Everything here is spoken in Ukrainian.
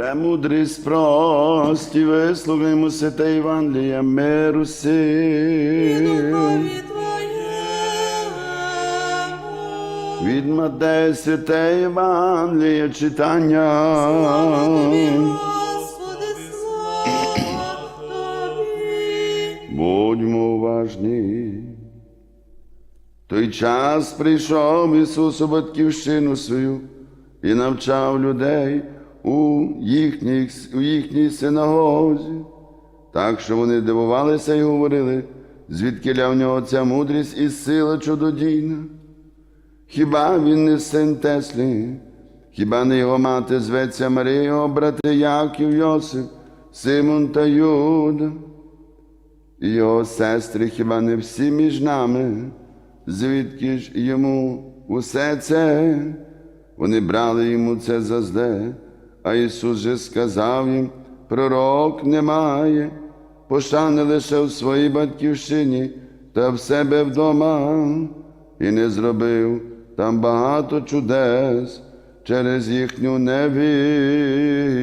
Премудрість прості, вислухаймо святе Євангелія, миру сил. Від Матея святе Євангелія читання. Тобі, Господи, слава Тобі. Будьмо уважні. Той час прийшов Ісус у батьківщину свою і навчав людей у їхній, у їхній синагозі, так що вони дивувалися і говорили, звідки в нього ця мудрість і сила чудодійна. Хіба він не син Теслі? Хіба не його мати зветься Марія, його брати Яків, Йосип, Симон та Юда? І його сестри хіба не всі між нами? Звідки ж йому усе це? Вони брали йому це за зле, а Ісус же сказав їм, пророк немає, пошани лише в своїй батьківщині та в себе вдома, і не зробив там багато чудес через їхню невіру.